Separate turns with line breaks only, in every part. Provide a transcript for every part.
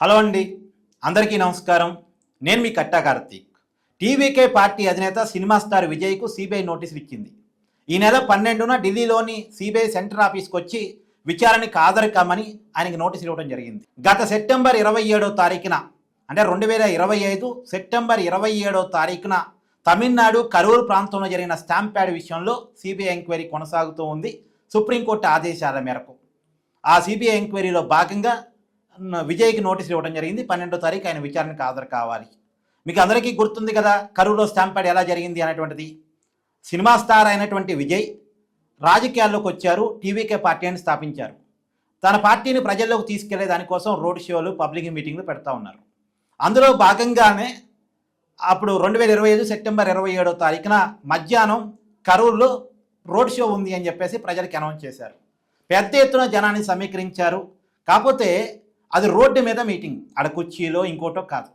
Hello అండి. అందరికీ నమస్కారం. నేను మీ కట్టా కార్తీక్. టీవీకే పార్టీ అధినేత సినిమా స్టార్ విజయ్కు సిబిఐ నోటీసులు ఇచ్చింది. ఈ నెల పన్నెండున ఢిల్లీలోని సిబిఐ సెంటర్ ఆఫీస్కి వచ్చి విచారణకు హాజరుకామని ఆయనకి నోటీసులు ఇవ్వడం జరిగింది. గత సెప్టెంబర్ ఇరవై ఏడో తారీఖున అంటే రెండు వేల ఇరవై ఐదు సెప్టెంబర్ ఇరవై ఏడో తారీఖున తమిళనాడు కరూరు ప్రాంతంలో జరిగిన స్టాంప్ ప్యాడ్ విషయంలో సిబిఐ ఎంక్వైరీ కొనసాగుతూ ఉంది. సుప్రీంకోర్టు ఆదేశాల మేరకు. ఆ సిబిఐ ఎంక్వైరీలో భాగంగా విజయ్కి నోటీసులు ఇవ్వడం జరిగింది. పన్నెండో తారీఖు ఆయన విచారణకు హాజరు కావాలి. మీకు అందరికీ గుర్తుంది కదా కరూరులో స్టాంపాడ్ ఎలా జరిగింది అనేటువంటిది. సినిమా స్టార్ అయినటువంటి విజయ్ రాజకీయాల్లోకి వచ్చారు టీవీకే పార్టీని స్థాపించారు. తన పార్టీని ప్రజల్లోకి తీసుకెళ్ళే దానికోసం రోడ్ షోలు పబ్లిక్ మీటింగ్లు పెడతా ఉన్నారు. అందులో భాగంగానే అప్పుడు రెండు వేల ఇరవై ఐదు సెప్టెంబర్ ఇరవై ఏడో తారీఖున మధ్యాహ్నం కరూరులో రోడ్ షో ఉంది అని చెప్పేసి ప్రజలకు అనౌన్స్ చేశారు. పెద్ద ఎత్తున జనాన్ని సమీకరించారు. కాకపోతే అది రోడ్డు మీద మీటింగ్. ఆడ కుర్చీలో ఇంకోటో కాదు.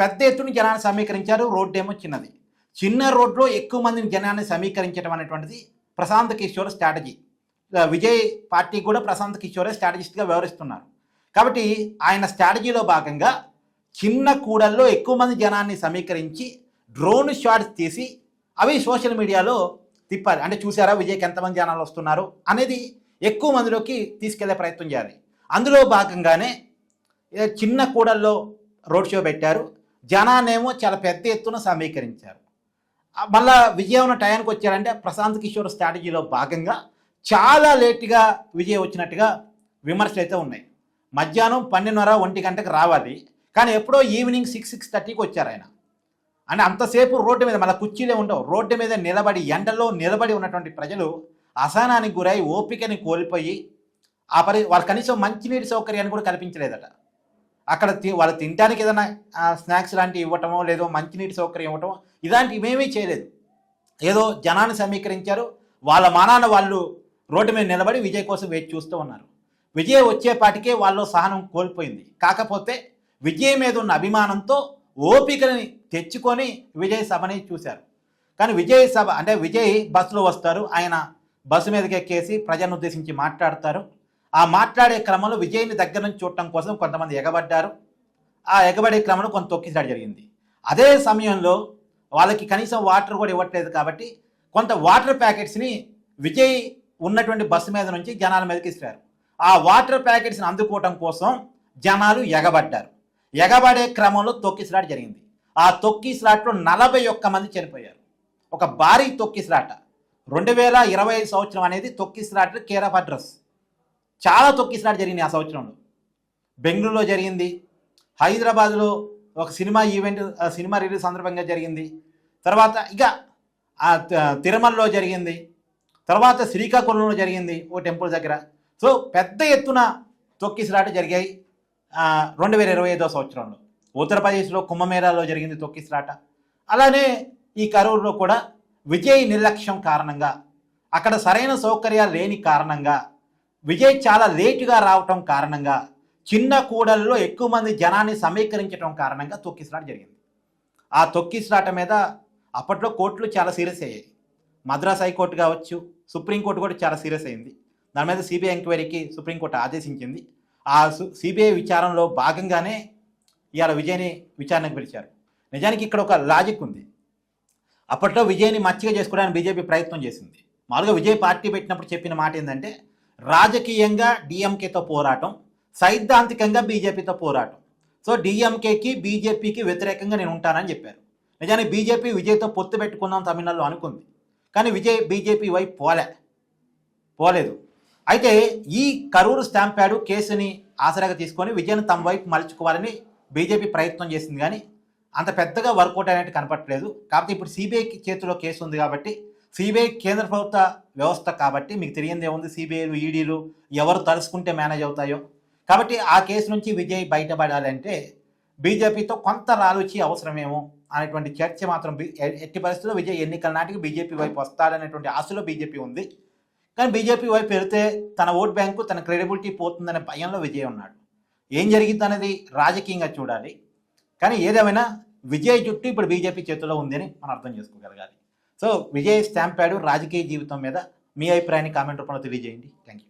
పెద్ద ఎత్తున జనాన్ని సమీకరించారు రోడ్డు ఏమో చిన్నది. చిన్న రోడ్లో ఎక్కువ మందిని జనాన్ని సమీకరించడం అనేటువంటిది ప్రశాంత్ కిషోర్ స్ట్రాటజీ. విజయ్ పార్టీ కూడా ప్రశాంత్ కిషోరే స్ట్రాటజిస్ట్గా వ్యవహరిస్తున్నారు. కాబట్టి ఆయన స్ట్రాటజీలో భాగంగా చిన్న కూడల్లో ఎక్కువ మంది జనాన్ని సమీకరించి డ్రోన్ షాట్స్ తీసి అవి సోషల్ మీడియాలో తిప్పాలి. అంటే చూసారా విజయ్కి ఎంతమంది జనాలు వస్తున్నారు అనేది ఎక్కువ మందిలోకి తీసుకెళ్ళే ప్రయత్నం చేయాలి. అందులో భాగంగానే చిన్న కూడల్లో రోడ్ షో పెట్టారు. జనాన్నేమో చాలా పెద్ద ఎత్తున సమీకరించారు. మళ్ళా విజయం ఉన్న టయానికి వచ్చారంటే ప్రశాంత్ కిషోర్ స్ట్రాటజీలో భాగంగా చాలా లేట్గా విజయ్ వచ్చినట్టుగా విమర్శలు అయితే ఉన్నాయి. మధ్యాహ్నం పన్నెండున్నర ఒంటి గంటకు రావాలి. కానీ ఎప్పుడో ఈవినింగ్ సిక్స్ సిక్స్ థర్టీకి వచ్చారు ఆయన. అంటే అంతసేపు రోడ్డు మీద మళ్ళీ కుర్చీలే ఉండవు. రోడ్డు మీద నిలబడి ఎండలో నిలబడి ఉన్నటువంటి ప్రజలు అసహనానికి గురై ఓపికని కోల్పోయి ఆ పరి వాళ్ళు కనీసం మంచినీటి సౌకర్యాన్ని కూడా కల్పించలేదట. అక్కడ తి వాళ్ళు తినడానికి ఏదైనా స్నాక్స్ లాంటివి ఇవ్వటమో లేదో మంచినీటి సౌకర్యం ఇవ్వటమో ఇలాంటివి ఏమీ చేయలేదు. ఏదో జనాన్ని సమీకరించారు వాళ్ళ మానాన వాళ్ళు రోడ్డు మీద నిలబడి విజయ్ కోసం వేచి చూస్తూ ఉన్నారు. విజయ్ వచ్చేపాటికే వాళ్ళు సహనం కోల్పోయింది. కాకపోతే విజయ్ మీద ఉన్న అభిమానంతో ఓపికని తెచ్చుకొని విజయ్ సభని చూశారు. కానీ విజయ్ సభ అంటే విజయ్ బస్సులో వస్తారు ఆయన బస్సు మీదకి ఎక్కేసి ప్రజలను ఉద్దేశించి మాట్లాడతారు. ఆ మాట్లాడే క్రమంలో విజయ్ని దగ్గర నుంచి చూడటం కోసం కొంతమంది ఎగబడ్డారు. ఆ ఎగబడే క్రమంలో కొంత తొక్కించడం జరిగింది. అదే సమయంలో వాళ్ళకి కనీసం వాటర్ కూడా ఇవ్వట్లేదు కాబట్టి కొంత వాటర్ ప్యాకెట్స్ని విజయ్ ఉన్నటువంటి బస్సు మీద నుంచి జనాల మీదకి ఇస్తారు ఆ వాటర్ ప్యాకెట్స్ని అందుకోవటం కోసం జనాలు ఎగబడ్డారు. ఎగబడే క్రమంలో తొక్కిసలాట జరిగింది. ఆ తొక్కిసలాటలో నలభై ఒక్క మంది చనిపోయారు. ఒక భారీ తొక్కిసలాట రెండు వేల ఇరవై ఐదు సంవత్సరం అనేది తొక్కిసలాట కేర్ అడ్రస్. చాలా తొక్కిసినాడు జరిగింది ఆ సంవత్సరంలో. బెంగళూరులో జరిగింది. హైదరాబాద్లో ఒక సినిమా ఈవెంట్ సినిమా రిలీజ్ సందర్భంగా జరిగింది. తర్వాత ఇక ఆ తిరుమలలో జరిగింది. తర్వాత శ్రీకాకుళంలో జరిగింది ఓ టెంపుల్ దగ్గర. సో పెద్ద ఎత్తున తొక్కిసిరాట జరిగాయి. రెండు వేల ఇరవై ఐదో సంవత్సరంలో. ఉత్తరప్రదేశ్లో కుంభమేళాలో జరిగింది తొక్కిసిరాట అలానే ఈ కరూరులో కూడా విజయ్ నిర్లక్ష్యం కారణంగా అక్కడ సరైన సౌకర్యాలు లేని కారణంగా విజయ్ చాలా లేటుగా రావటం కారణంగా చిన్న కూడల్లో ఎక్కువ మంది జనాన్ని సమీకరించడం కారణంగా తొక్కిసలాట జరిగింది. ఆ తొక్కిసలాట మీద అప్పట్లో కోర్టులు చాలా సీరియస్ అయ్యాయి. మద్రాస్ హైకోర్టు కావచ్చు సుప్రీంకోర్టు కూడా చాలా సీరియస్ అయింది. దాని మీద సిబిఐ ఎంక్వైరీకి సుప్రీంకోర్టు ఆదేశించింది. ఆ సిబిఐ విచారణలో భాగంగానే ఇవాళ విజయ్ని విచారణకు పిలిచారు. నిజానికి ఇక్కడ ఒక లాజిక్ ఉంది. అప్పట్లో విజయ్ని మచ్చిగా చేసుకోవడానికి బీజేపీ ప్రయత్నం చేసింది. మామూలుగా విజయ్ పార్టీ పెట్టినప్పుడు చెప్పిన మాట ఏంటంటే రాజకీయంగా డిఎంకేతో పోరాటం సైద్ధాంతికంగా బీజేపీతో పోరాటం. సో డిఎంకేకి బీజేపీకి వ్యతిరేకంగా నేను ఉంటానని చెప్పారు. నిజానికి బీజేపీ విజయ్తో పొత్తు పెట్టుకుందాం తమిళనాడులో అనుకుంది. కానీ విజయ్ బీజేపీ వైపు పోలే. పోలేదు. అయితే ఈ కరూరు స్టాంప్ ప్యాడ్ కేసుని ఆసరాగా తీసుకొని విజయ్ను తమ వైపు మలుచుకోవాలని బీజేపీ ప్రయత్నం చేసింది కానీ అంత పెద్దగా వర్కౌట్ అయినట్టు కనపట్లేదు కాబట్టి ఇప్పుడు సిబిఐకి చేతిలో కేసు ఉంది కాబట్టి సిబిఐ కేంద్ర ప్రభుత్వ వ్యవస్థ కాబట్టి మీకు తెలియంది ఏముంది? సిబిఐలు ఈడీలు ఎవరు తలుసుకుంటే మేనేజ్ అవుతాయో? కాబట్టి ఆ కేసు నుంచి విజయ్ బయటపడాలంటే బీజేపీతో కొంత రాలుచి అవసరమేమో అనేటువంటి చర్చ మాత్రం ఎ- ఎట్టి పరిస్థితుల్లో విజయ్ ఎన్నికల నాటికి బీజేపీ వైపు వస్తాడనేటువంటి ఆశలో బీజేపీ ఉంది. కానీ బీజేపీ వైపు వెళితే తన ఓట్ బ్యాంకు తన క్రెడిబిలిటీ పోతుందనే భయంలో విజయ్ ఉన్నాడు. ఏం జరిగింది అనేది రాజకీయంగా చూడాలి. కానీ ఏదేమైనా విజయ్ జుట్టు ఇప్పుడు బీజేపీ చేతిలో ఉందని మనం అర్థం చేసుకోగలగాలి. సో విజయ్ స్టాంప్ ప్యాడ్ రాజకీయ జీవితం మీద మీ అభిప్రాయాన్ని కామెంట్ రూపంలో తెలియజేయండి. Thank you